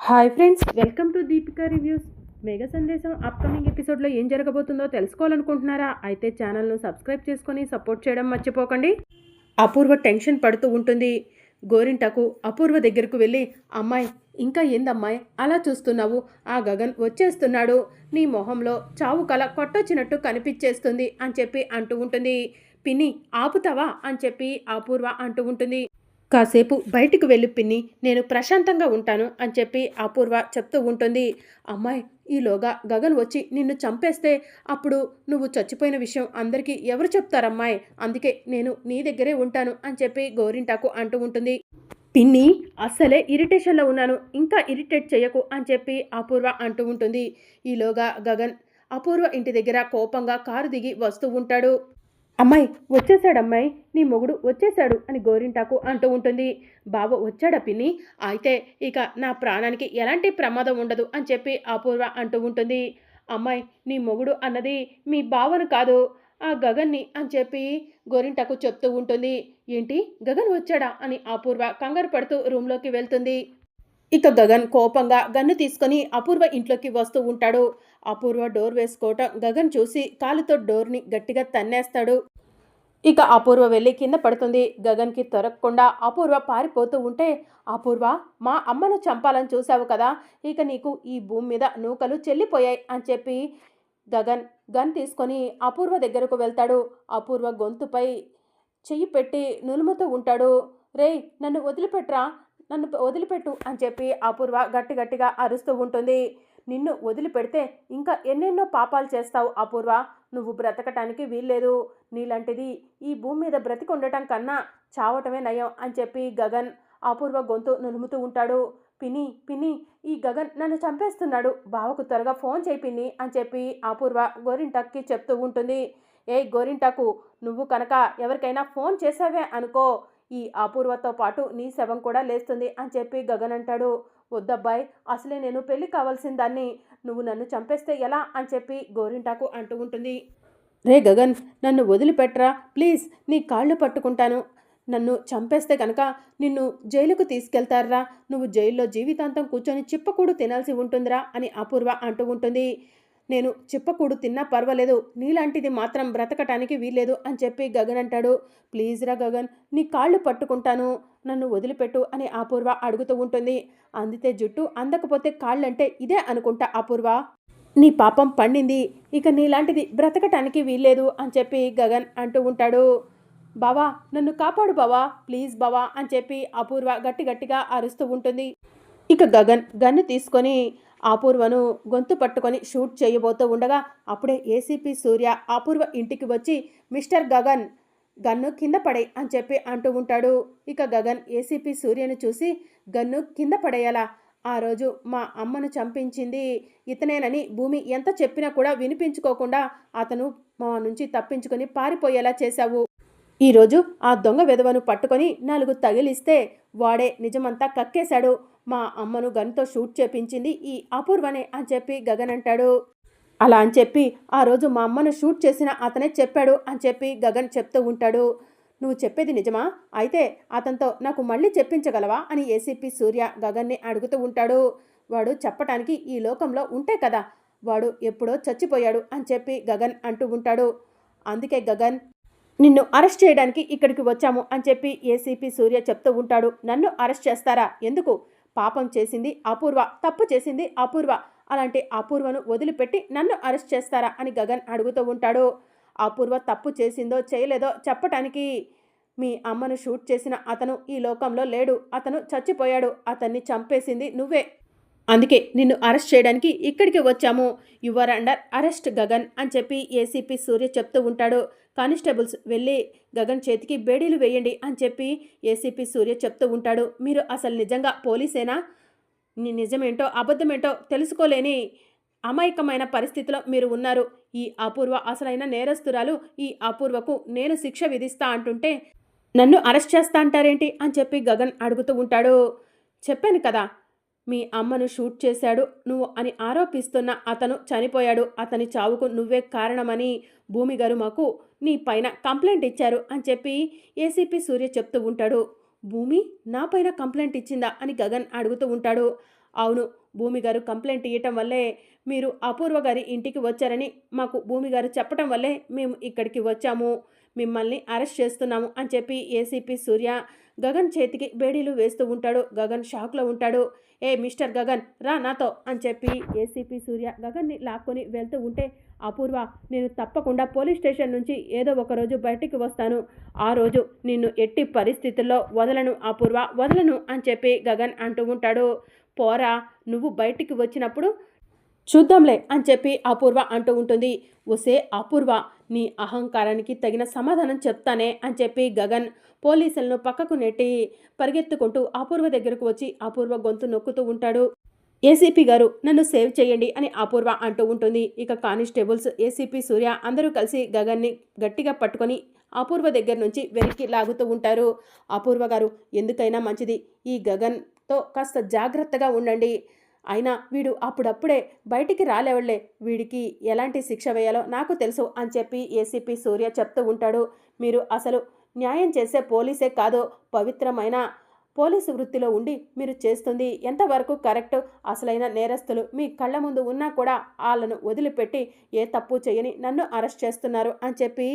Hi friends welcome to Deepika reviews. Mega సందేశం upcoming ఎపిసోడ్లో ఏం జరగబోతుందో తెలుసుకోవాలనుకుంటున్నారా? అయితే ఛానల్ను సబ్స్క్రైబ్ చేసుకొని సపోర్ట్ చేయడం మర్చిపోకండి. అపూర్వ టెన్షన్ పడుతూ ఉంటుంది. గోరింటకు అపూర్వ దగ్గరకు వెళ్ళి అమ్మాయి ఇంకా ఏందమ్మాయి? అలా చూస్తున్నావు? ఆ గగన్ వచ్చేస్తున్నాడు. నీ మొహంలో చావు కల కొట్టొచ్చినట్టు కనిపించేస్తుంది అని చెప్పి అంటూ ఉంటుంది. పిన్ని ఆపుతావా? అని చెప్పి అపూర్వ అంటూ ఉంటుంది. కాసేపు బయటికి వెళ్ళి పిన్ని నేను ప్రశాంతంగా ఉంటాను అని చెప్పి అపూర్వ చెప్తూ ఉంటుంది. అమ్మాయి ఈలోగా గగన్ వచ్చి నిన్ను చంపేస్తే అప్పుడు నువ్వు చచ్చిపోయిన విషయం అందరికీ ఎవరు చెప్తారమ్మాయి? అందుకే నేను నీ దగ్గరే ఉంటాను అని చెప్పి గోరింటాకు అంటూ ఉంటుంది. పిన్ని అస్సలే ఇరిటేషన్లో ఉన్నాను ఇంకా ఇరిటేట్ చేయకు అని చెప్పి అపూర్వ అంటూ ఉంటుంది. ఈలోగా గగన్ అపూర్వ ఇంటి దగ్గర కోపంగా కారు దిగి వస్తూ ఉంటాడు. అమ్మాయి వచ్చేసాడు అమ్మాయి నీ మొగుడు వచ్చేసాడు అని గోరింటాకు అంటూ ఉంటుంది. బావ వచ్చాడా పిన్ని? అయితే ఇక నా ప్రాణానికి ఎలాంటి ప్రమాదం ఉండదు అని చెప్పి అపూర్వ అంటూ ఉంటుంది. అమ్మాయి నీ మొగుడు అన్నది మీ బావను కాదు ఆ గగన్ని అని చెప్పి గోరింటాకు చెప్తూ ఉంటుంది. ఏంటి? గగన్ వచ్చాడా? అని అపూర్వ కంగారు పడుతూ రూమ్లోకి వెళ్తుంది. ఇక గగన్ కోపంగా గన్ను తీసుకొని అపూర్వ ఇంట్లోకి వస్తూ ఉంటాడు. అపూర్వ డోర్ వేసుకోవటం గగన్ చూసి కాలుతో డోర్ని గట్టిగా తన్నేస్తాడు. ఇక అపూర్వ వెళ్ళి కింద పడుతుంది. గగన్కి దొరకకుండా అపూర్వ పారిపోతూ ఉంటే అపూర్వ మా అమ్మను చంపాలని చూశావు కదా ఇక నీకు ఈ భూమి మీద నూకలు చెల్లిపోయాయి అని చెప్పి గగన్ గన్ తీసుకొని అపూర్వ దగ్గరకు వెళ్తాడు. అపూర్వ గొంతుపై చెయ్యి పెట్టి నులుముతూ ఉంటాడు. రేయ్ నన్ను వదిలిపెట్రా నన్ను వదిలిపెట్టు అని చెప్పి అపూర్వ గట్టి గట్టిగా అరుస్తూ ఉంటుంది. నిన్ను వదిలిపెడితే ఇంకా ఎన్నెన్నో పాపాలు చేస్తావు అపూర్వ. నువ్వు బ్రతకటానికి వీల్లేదు. నీలాంటిది ఈ భూమి మీద బ్రతికి ఉండటం కన్నా చావటమే నయం అని చెప్పి గగన్ అపూర్వ గొంతు నులుముతూ ఉంటాడు. పిని పిని ఈ గగన్ నన్ను చంపేస్తున్నాడు. బావకు త్వరగా ఫోన్ చేయి పిన్ని అని చెప్పి అపూర్వ గోరింటాక్కి చెప్తూ ఉంటుంది. ఏ గోరింటాకు నువ్వు కనుక ఎవరికైనా ఫోన్ చేసావే అనుకో. ఈ అపూర్వతో పాటు నీ శవం కూడా లేస్తుంది అని చెప్పి గగన్ అంటాడు. వద్దబ్బాయ్ అసలే నేను పెళ్ళి కావాల్సిన దాన్ని నువ్వు నన్ను చంపేస్తే ఎలా? అని చెప్పి గోరింటాకు అంటూ ఉంటుంది. రే గగన్ నన్ను వదిలిపెట్టరా ప్లీజ్ నీ కాళ్ళు పట్టుకుంటాను. నన్ను చంపేస్తే కనుక నిన్ను జైలుకు తీసుకెళ్తారా? నువ్వు జైల్లో జీవితాంతం కూర్చొని చిప్పకూడు తినాల్సి ఉంటుందిరా అని అపూర్వ అంటూ ఉంటుంది. నేను చిప్పకూడు తిన్నా పర్వాలేదు నీలాంటిది మాత్రం బ్రతకటానికి వీల్లేదు అని చెప్పి గగన్ అంటాడు. ప్లీజ్ రా గగన్ నీ కాళ్ళు పట్టుకుంటాను నన్ను వదిలిపెట్టు అని అపూర్వ అడుగుతూ ఉంటుంది. అందితే జుట్టు అందకపోతే కాళ్ళంటే ఇదే అనుకుంటా అపూర్వ. నీ పాపం పండింది ఇక నీలాంటిది బ్రతకటానికి వీల్లేదు అని చెప్పి గగన్ అంటూ ఉంటాడు. బావా నన్ను కాపాడు బావా ప్లీజ్ బావా అని చెప్పి అపూర్వ గట్టి గట్టిగా అరుస్తూ ఉంటుంది. ఇక గగన్ గన్ను తీసుకొని అపూర్వను గొంతు పట్టుకొని షూట్ చేయబోతూ ఉండగా అప్పుడే ఏసీపీ సూర్య అపూర్వ ఇంటికి వచ్చి మిస్టర్ గగన్ గన్ను కింద పడే అని చెప్పి అంటూ ఉంటాడు. ఇక గగన్ ఏసీపీ సూర్యను చూసి గన్ను కింద పడేయాలా? ఆ రోజు మా అమ్మను చంపించింది ఇతనేనని భూమి ఎంత చెప్పినా కూడా వినిపించుకోకుండా అతను మా నుంచి తప్పించుకొని పారిపోయేలా చేశావు. ఈరోజు ఆ దొంగ విధవను పట్టుకొని నాలుగు తగిలిస్తే వాడే నిజమంతా కక్కేశాడు. మా అమ్మను గన్తో షూట్ చేపించింది ఈ అపూర్వనే అని చెప్పి గగన్ అంటాడు. అలా అని చెప్పి ఆ రోజు మా అమ్మను షూట్ చేసిన అతనే చెప్పాడు అని చెప్పి గగన్ చెప్తూ ఉంటాడు. నువ్వు చెప్పేది నిజమా? అయితే అతనితో నాకు మళ్ళీ చెప్పించగలవా? అని ఏసీపీ సూర్య గగన్ని అడుగుతూ ఉంటాడు. వాడు చెప్పటానికి ఈ లోకంలో ఉంటే కదా వాడు ఎప్పుడో చచ్చిపోయాడు అని చెప్పి గగన్ అంటూ ఉంటాడు. అందుకే గగన్ నిన్ను అరెస్ట్ చేయడానికి ఇక్కడికి వచ్చాము అని చెప్పి ఏసీపీ సూర్య చెప్తూ ఉంటాడు. నన్ను అరెస్ట్ చేస్తారా? ఎందుకు? పాపం చేసింది అపూర్వ తప్పు చేసింది అపూర్వ. అలాంటి అపూర్వను వదిలిపెట్టి నన్ను అరెస్ట్ చేస్తారా? అని గగన్ అడుగుతూ ఉంటాడు. అపూర్వ తప్పు చేసిందో చేయలేదో చెప్పటానికి మీ అమ్మను షూట్ చేసిన అతను ఈ లోకంలో లేడు. అతను చచ్చిపోయాడు. అతన్ని చంపేసింది నువ్వే. అందుకే నిన్ను అరెస్ట్ చేయడానికి ఇక్కడికి వచ్చాము. యువర్ అండర్ అరెస్ట్ గగన్ అని చెప్పి ఏసీపీ సూర్య చెప్తూ ఉంటాడు. కానిస్టేబుల్స్ వెళ్ళి గగన్ చేతికి బేడీలు వేయండి అని చెప్పి ఏసీపీ సూర్య చెప్తూ ఉంటాడు. మీరు అసలు నిజంగా పోలీసేనా? నీ నిజమేంటో అబద్ధమేంటో తెలుసుకోలేని అమాయకమైన పరిస్థితిలో మీరు ఉన్నారు. ఈ అపూర్వ అసలైన నేరస్తురాలు ఈ అపూర్వకు నేను శిక్ష విధిస్తా అంటుంటే నన్ను అరెస్ట్ చేస్తా అంటారేంటి అని చెప్పి గగన్ అడుగుతూ ఉంటాడు. చెప్పాను కదా మీ అమ్మను షూట్ చేశాడు నువ్వు అని ఆరోపిస్తున్న అతను చనిపోయాడు. అతని చావుకు నువ్వే కారణమని భూమి గారు మాకు నీ పైన కంప్లైంట్ ఇచ్చారు అని చెప్పి ఏసీపీ సూర్య చెప్తూ ఉంటాడు. భూమి నా పైన కంప్లైంట్ ఇచ్చిందా అని గగన్ అడుగుతూ ఉంటాడు. అవును భూమి గారు కంప్లైంట్ ఇవ్వటం వల్లే మీరు అపూర్వ గారి ఇంటికి వచ్చారని మాకు భూమి గారు చెప్పటం వల్లే మేము ఇక్కడికి వచ్చాము. మిమ్మల్ని అరెస్ట్ చేస్తున్నాము అని చెప్పి ఏసీపీ సూర్య గగన్ చేతికి బేడీలు వేస్తూ ఉంటాడు. గగన్ షాక్లో ఉంటాడు. ఏ మిస్టర్ గగన్ రా నాతో అని చెప్పి ఏసీపీ సూర్య గగన్ని లాక్కొని వెళ్తూ ఉంటే అపూర్వ నేను తప్పకుండా పోలీస్ స్టేషన్ నుంచి ఏదో ఒక రోజు బయటికి వస్తాను. ఆ రోజు నిన్ను ఎట్టి పరిస్థితుల్లో వదలను అపూర్వ వదలను అని చెప్పి గగన్ అంటూ ఉంటాడు. పోరా నువ్వు బయటికి వచ్చినప్పుడు చూద్దాంలే అని చెప్పి అపూర్వ అంటూ ఉంటుంది. ఒసే అపూర్వ నీ అహంకారానికి తగిన సమాధానం చెప్తానే అని చెప్పి గగన్ పోలీసులను పక్కకు నెట్టి పరిగెత్తుకుంటూ అపూర్వ దగ్గరకు వచ్చి అపూర్వ గొంతు నొక్కుతూ ఉంటాడు. ఏసీపీ గారు నన్ను సేవ్ చేయండి అని అపూర్వ అంటూ ఉంటుంది. ఇక కానిస్టేబుల్స్ ఏసీపీ సూర్య అందరూ కలిసి గగన్ని గట్టిగా పట్టుకొని అపూర్వ దగ్గర నుంచి వెనక్కి లాగుతూ ఉంటారు. అపూర్వ గారు ఎందుకైనా మంచిది. ఈ గగన్తో కాస్త జాగ్రత్తగా ఉండండి. అయినా వీడు అప్పుడప్పుడే బయటికి రాలేవళ్ళే. వీడికి ఎలాంటి శిక్ష వేయాలో నాకు తెలుసు అని చెప్పి ఏసీపీ సూర్య చెప్తూ ఉంటాడు. మీరు అసలు న్యాయం చేసే పోలీసే కాదు? పవిత్రమైన పోలీసు వృత్తిలో ఉండి మీరు చేస్తుంది ఎంతవరకు కరెక్ట్? అసలైన నేరస్తులు మీ కళ్ళ ముందు ఉన్నా కూడా వాళ్ళను వదిలిపెట్టి ఏ తప్పు చేయని నన్ను అరెస్ట్ చేస్తున్నారు అని చెప్పి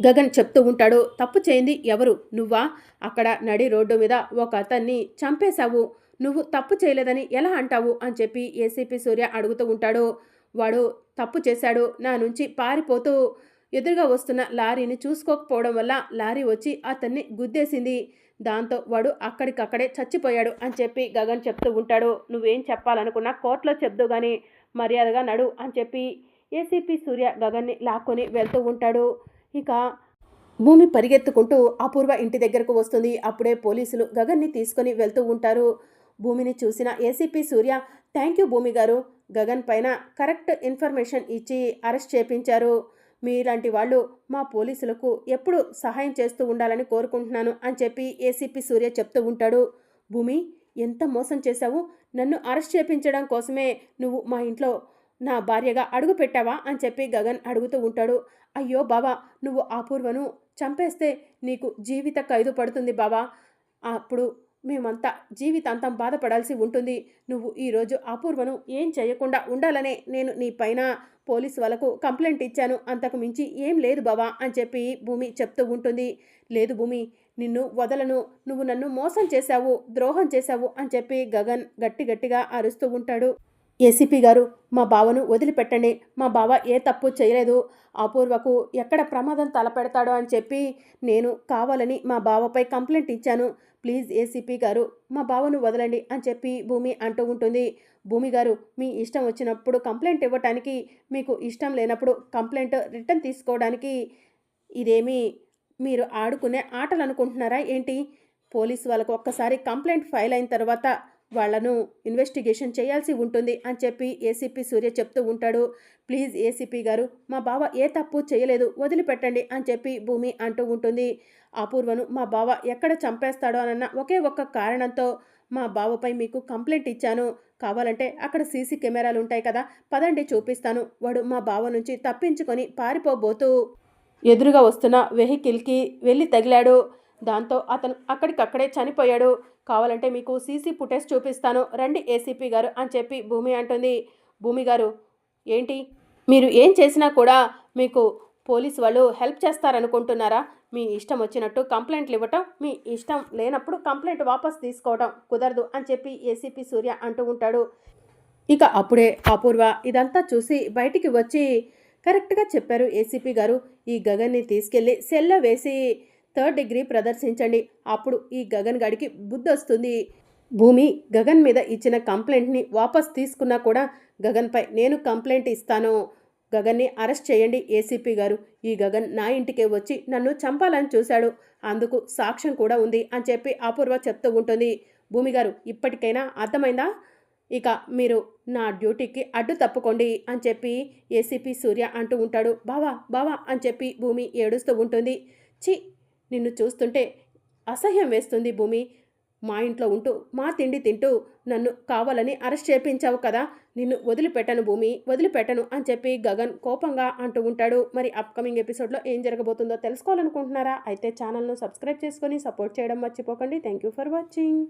గగన్ చెప్తూ ఉంటాడు. తప్పు చేయింది ఎవరు? నువ్వా? అక్కడ నడి రోడ్డు మీద ఒక అతన్ని చంపేశావు. నువ్వు తప్పు చేయలేదని ఎలా అంటావు? అని చెప్పి ఏసీపీ సూర్య అడుగుతూ ఉంటాడు. వాడు తప్పు చేశాడు. నా నుంచి పారిపోతూ ఎదురుగా వస్తున్న లారీని చూసుకోకపోవడం వల్ల లారీ వచ్చి అతన్ని గుద్దేసింది. దాంతో వాడు అక్కడికక్కడే చచ్చిపోయాడు అని చెప్పి గగన్ చెప్తూ ఉంటాడు. నువ్వేం చెప్పాలనుకున్నా కోర్టులో చెప్దు కానీ మర్యాదగా నడు అని చెప్పి ఏసీపీ సూర్య గగన్ని లాక్కొని వెళ్తూ ఉంటాడు. ఇక భూమి పరిగెత్తుకుంటూ అపూర్వ ఇంటి దగ్గరకు వస్తుంది. అప్పుడే పోలీసులు గగన్ని తీసుకొని వెళ్తూ ఉంటారు. భూమిని చూసిన ఏసీపీ సూర్య థ్యాంక్ యూ భూమి గారు. గగన్ పైన కరెక్ట్ ఇన్ఫర్మేషన్ ఇచ్చి అరెస్ట్ చేపించారు. మీలాంటి వాళ్ళు మా పోలీసులకు ఎప్పుడు సహాయం చేస్తూ ఉండాలని కోరుకుంటున్నాను అని చెప్పి ఏసీపీ సూర్య చెప్తూ ఉంటాడు. భూమి ఎంత మోసం చేశావు? నన్ను అరెస్ట్ చేపించడం కోసమే నువ్వు మా ఇంట్లో నా భార్యగా అడుగు పెట్టావా? అని చెప్పి గగన్ అడుగుతూ ఉంటాడు. అయ్యో బావా నువ్వు అపూర్వను చంపేస్తే నీకు జీవిత ఖైదు పడుతుంది బావా. అప్పుడు మేమంతా జీవితాంతం బాధపడాల్సి ఉంటుంది. నువ్వు ఈరోజు అపూర్వను ఏం చేయకుండా ఉండాలనే నేను నీ పైన పోలీసు వాళ్ళకు కంప్లైంట్ ఇచ్చాను. అంతకు మించి ఏం లేదు బావా అని చెప్పి భూమి చెప్తూ ఉంటుంది. లేదు భూమి నిన్ను వదలను. నువ్వు నన్ను మోసం చేశావు ద్రోహం చేశావు అని చెప్పి గగన్ గట్టి గట్టిగా అరుస్తూ ఉంటాడు. ఏసీపీ గారు మా బావను వదిలిపెట్టండి. మా బావ ఏ తప్పు చేయలేదు. అపూర్వకు ఎక్కడ ప్రమాదం తలపెడతాడో అని చెప్పి నేను కావాలని మా బావపై కంప్లైంట్ ఇచ్చాను. ప్లీజ్ ఏసీపీ గారు మా బావను వదలండి అని చెప్పి భూమి అంటూ ఉంటుంది. భూమి గారు మీ ఇష్టం వచ్చినప్పుడు కంప్లైంట్ ఇవ్వటానికి మీకు ఇష్టం లేనప్పుడు కంప్లైంట్ రిటర్న్ తీసుకోవడానికి ఇదేమి మీరు ఆడుకునే ఆటలు అనుకుంటున్నారా ఏంటి? పోలీసు వాళ్ళకు ఒక్కసారి కంప్లైంట్ ఫైల్ అయిన తర్వాత వాళ్ళను ఇన్వెస్టిగేషన్ చేయాల్సి ఉంటుంది అని చెప్పి ఏసీపీ సూర్య చెప్తూ ఉంటాడు. ప్లీజ్ ఏసీపీ గారు మా బావ ఏ తప్పు చేయలేదు వదిలిపెట్టండి అని చెప్పి భూమి అంటూ ఉంటుంది. అపూర్వను మా బావ ఎక్కడ చంపేస్తాడో అన్న ఒకే ఒక్క కారణంతో మా బావపై మీకు కంప్లైంట్ ఇచ్చాను. కావాలంటే అక్కడ సీసీ కెమెరాలు ఉంటాయి కదా పదండి చూపిస్తాను. వాడు మా బావ నుంచి తప్పించుకొని పారిపోబోతూ ఎదురుగా వస్తున్న వెహికల్కి వెళ్ళి తగిలాడు. దాంతో అతను అక్కడికక్కడే చనిపోయాడు. కావాలంటే మీకు సీసీ ఫుటేజ్ చూపిస్తాను. రండి ఏసీపీ గారు అని చెప్పి భూమి అంటుంది. భూమి గారు ఏంటి? మీరు ఏం చేసినా కూడా మీకు పోలీసు వాళ్ళు హెల్ప్ చేస్తారనుకుంటున్నారా? మీ ఇష్టం వచ్చినట్టు కంప్లైంట్లు ఇవ్వటం మీ ఇష్టం లేనప్పుడు కంప్లైంట్ వాపస్ తీసుకోవటం కుదరదు అని చెప్పి ఏసీపీ సూర్య అంటూ ఉంటాడు. ఇక అప్పుడే అపూర్వ ఇదంతా చూసి బయటికి వచ్చి కరెక్ట్గా చెప్పారు ఏసీపీ గారు. ఈ గగన్ని తీసుకెళ్ళి సెల్లో వేసి థర్డ్ డిగ్రీ ప్రదర్శించండి. అప్పుడు ఈ గగన్ గడికి బుద్ధి వస్తుంది. భూమి గగన్ మీద ఇచ్చిన కంప్లైంట్ని వాపస్ తీసుకున్నా కూడా గగన్పై నేను కంప్లైంట్ ఇస్తాను. గగన్ని అరెస్ట్ చేయండి ఏసీపీ గారు. ఈ గగన్ నా ఇంటికే వచ్చి నన్ను చంపాలని చూశాడు. అందుకు సాక్ష్యం కూడా ఉంది అని చెప్పి అపూర్వ చెప్తూ ఉంటుంది. భూమి గారు ఇప్పటికైనా అర్థమైందా? ఇక మీరు నా డ్యూటీకి అడ్డు తప్పుకోండి అని చెప్పి ఏసీపీ సూర్య అంటూ ఉంటాడు. బావా బావా అని చెప్పి భూమి ఏడుస్తూ ఉంటుంది. చి నిన్ను చూస్తుంటే అసహ్యం వేస్తుంది భూమి. మా ఇంట్లో ఉంటూ మా తిండి తింటూ నన్ను కావాలని అరెస్ట్ చేపించావు కదా. నిన్ను వదిలిపెట్టను భూమి వదిలిపెట్టను అని చెప్పి గగన్ కోపంగా అంటూ ఉంటాడు. మరి అప్కమింగ్ ఎపిసోడ్లో ఏం జరగబోతుందో తెలుసుకోవాలనుకుంటున్నారా? అయితే ఛానల్ను సబ్స్క్రైబ్ చేసుకొని సపోర్ట్ చేయడం మర్చిపోకండి. Thank you for watching